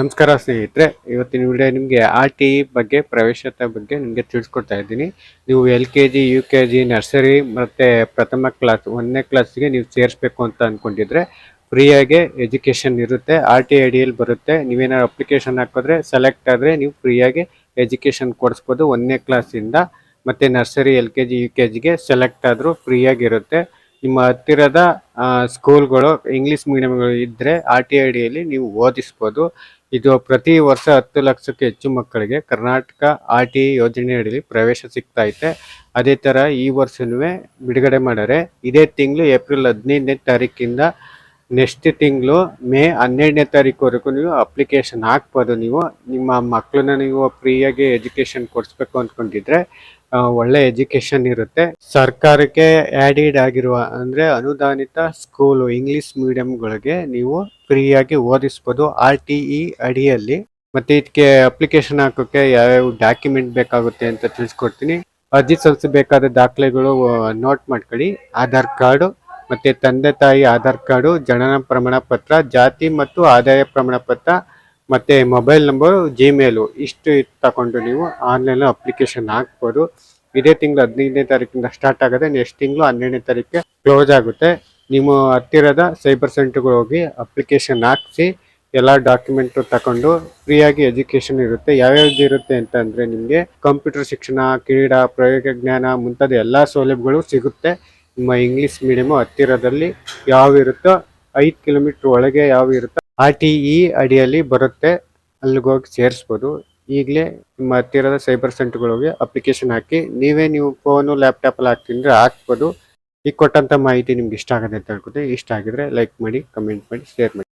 ನಮಸ್ಕಾರ ಸ್ನೇಹಿತರೆ, ಇವತ್ತಿನ ವಿಡಿಯೋ ನಿಮಗೆ ಆರ್ ಟಿ ಬಗ್ಗೆ ಪ್ರವೇಶತೆ ಬಗ್ಗೆ ನಿಮಗೆ ತಿಳಿಸ್ಕೊಡ್ತಾ ಇದ್ದೀನಿ. ನೀವು L K G U K G nursery ಮತ್ತು ಪ್ರಥಮ ಕ್ಲಾಸ್ ಒಂದನೇ ಕ್ಲಾಸಿಗೆ ನೀವು ಸೇರಿಸ್ಬೇಕು ಅಂತ ಅಂದ್ಕೊಂಡಿದ್ರೆ ಫ್ರೀಯಾಗಿ ಎಜುಕೇಷನ್ ಇರುತ್ತೆ ಆರ್ ಟಿ ಅಡಿಯಲ್ಲಿ ಬರುತ್ತೆ. ನೀವೇನಾದ್ರು ಅಪ್ಲಿಕೇಶನ್ ಹಾಕಿದ್ರೆ ಸೆಲೆಕ್ಟ್ ಆದರೆ ನೀವು ಫ್ರೀಯಾಗಿ ಎಜುಕೇಷನ್ ಕೊಡಿಸ್ಬೋದು. ಒಂದನೇ ಕ್ಲಾಸಿಂದ ಮತ್ತು nursery L K G U K ಜಿಗೆ ಸೆಲೆಕ್ಟ್ ಆದರೂ ಫ್ರೀಯಾಗಿರುತ್ತೆ ನಿಮ್ಮ ಹತ್ತಿರದ ಸ್ಕೂಲ್ಗಳು ಇಂಗ್ಲಿಷ್ ಮೀಡಿಯಂಗಳು ಇದ್ದರೆ ಆರ್ ಟಿ ಐ ಡಿಯಲ್ಲಿ ನೀವು ಓದಿಸ್ಬೋದು. ಇದು ಪ್ರತಿ ವರ್ಷ ಹತ್ತು ಲಕ್ಷಕ್ಕೆ ಹೆಚ್ಚು ಮಕ್ಕಳಿಗೆ ಕರ್ನಾಟಕ ಆರ್ ಟಿ ಯೋಜನೆ ಅಡಿಯಲ್ಲಿ ಪ್ರವೇಶ ಸಿಗ್ತಾ ಐತೆ. ಅದೇ ಥರ ಈ ವರ್ಷನೂ ಬಿಡುಗಡೆ ಮಾಡ್ಯಾರೆ ಇದೇ ತಿಂಗಳು ಏಪ್ರಿಲ್ ಹದಿನೈದನೇ ತಾರೀಕಿಂದ ನೆಕ್ಸ್ಟ್ ತಿಂಗಳು ಮೇ ಹನ್ನೆರಡನೇ ತಾರೀಕುವರೆಗೂ ನೀವು ಅಪ್ಲಿಕೇಶನ್ ಹಾಕ್ಬೋದು ನೀವು. ನಿಮ್ಮ ಮಕ್ಕಳನ್ನ ನೀವು ಫ್ರೀಯಾಗಿ ಎಜುಕೇಷನ್ ಕೊಡಿಸ್ಬೇಕು ಅಂದ್ಕೊಂಡಿದ್ರೆ ಒಳ್ಳೆ ಎಜುಕೇಷನ್ ಇರುತ್ತೆ. ಸರ್ಕಾರಕ್ಕೆ ಆ್ಯಡಿಡ್ ಆಗಿರುವ ಅಂದರೆ ಅನುದಾನಿತ ಸ್ಕೂಲು ಇಂಗ್ಲಿಷ್ ಮೀಡಿಯಂಗಳಿಗೆ ನೀವು ಫ್ರೀಯಾಗಿ ಓದಿಸ್ಬೋದು ಆರ್ ಟಿ ಇ ಅಡಿಯಲ್ಲಿ. ಮತ್ತೆ ಇದಕ್ಕೆ ಅಪ್ಲಿಕೇಶನ್ ಹಾಕೋಕ್ಕೆ ಯಾವ್ಯಾವ ಡಾಕ್ಯುಮೆಂಟ್ ಬೇಕಾಗುತ್ತೆ ಅಂತ ತಿಳಿಸ್ಕೊಡ್ತೀನಿ. ಅರ್ಜಿ ಸಲ್ಲಿಸಬೇಕಾದ ದಾಖಲೆಗಳು ನೋಟ್ ಮಾಡ್ಕೊಳ್ಳಿ. ಆಧಾರ್ ಕಾರ್ಡು ಮತ್ತೆ ತಂದೆ ತಾಯಿ ಆಧಾರ್ ಕಾರ್ಡು, ಜನನ ಪ್ರಮಾಣ ಪತ್ರ ಜಾತಿ ಮತ್ತು ಆದಾಯ ಪ್ರಮಾಣ ಪತ್ರ ಮತ್ತೆ ಮೊಬೈಲ್ ನಂಬರು ಜಿಮೇಲು ಇಷ್ಟು ತಗೊಂಡು ನೀವು ಆನ್ಲೈನ್ ಅಪ್ಲಿಕೇಶನ್ ಹಾಕ್ಬೋದು. ಇದೇ ತಿಂಗಳು ಹದಿನೈದನೇ ತಾರೀಕಿಂದ ಸ್ಟಾರ್ಟ್ ಆಗುತ್ತೆ. ನೆಕ್ಸ್ಟ್ ತಿಂಗಳು ಹನ್ನೆರಡನೇ ತಾರೀಕಿಗೆ ಕ್ಲೋಸ್ ಆಗುತ್ತೆ. ನಿಮ್ಮ ಹತ್ತಿರದ ಸೈಬರ್ ಸೆಂಟರ್ಗೆ ಹೋಗಿ ಅಪ್ಲಿಕೇಶನ್ ಹಾಕಿಸಿ, ಎಲ್ಲ ಡಾಕ್ಯುಮೆಂಟ್ ತಗೊಂಡು ಫ್ರೀಯಾಗಿ ಎಜುಕೇಶನ್ ಇರುತ್ತೆ. ಯಾವ್ಯಾವ್ದು ಇರುತ್ತೆ ಅಂತಂದ್ರೆ ನಿಮಗೆ ಕಂಪ್ಯೂಟರ್ ಶಿಕ್ಷಣ, ಕ್ರೀಡಾ, ಪ್ರಯೋಗ ಜ್ಞಾನ ಮುಂತಾದ ಎಲ್ಲ ಸೌಲಭ್ಯಗಳು ಸಿಗುತ್ತೆ. ನಿಮ್ಮ ಇಂಗ್ಲಿಷ್ ಮೀಡಿಯಂ ಹತ್ತಿರದಲ್ಲಿ ಯಾವ ಇರುತ್ತೋ ಐದು ಕಿಲೋಮೀಟರ್ ಒಳಗೆ ಯಾವ ಇರುತ್ತೋ ಆರ್ ಟಿ ಇ ಅಡಿಯಲ್ಲಿ ಬರುತ್ತೆ. ಅಲ್ಲಿಗೆ ಹೋಗಿ ಸೇರಿಸ್ಬೋದು. ಈಗಲೇ ನಿಮ್ಮ ಹತ್ತಿರದ ಸೈಬರ್ ಸೆಂಟರ್ಗಳಿಗೆ ಅಪ್ಲಿಕೇಶನ್ ಹಾಕಿ, ನೀವೇ ನೀವು ಫೋನು ಲ್ಯಾಪ್ಟಾಪಲ್ಲಿ ಹಾಕ್ತಿದ್ರೆ ಹಾಕ್ಬೋದು. ಈಗ ಕೊಟ್ಟಂಥ ಮಾಹಿತಿ ನಿಮ್ಗೆ ಇಷ್ಟ ಆಗುತ್ತೆ ಅಂತ ಹೇಳ್ಕೊತೀವಿ ಇಷ್ಟ ಆಗಿದ್ರೆ ಲೈಕ್ ಮಾಡಿ ಕಮೆಂಟ್ ಮಾಡಿ ಶೇರ್ ಮಾಡಿ.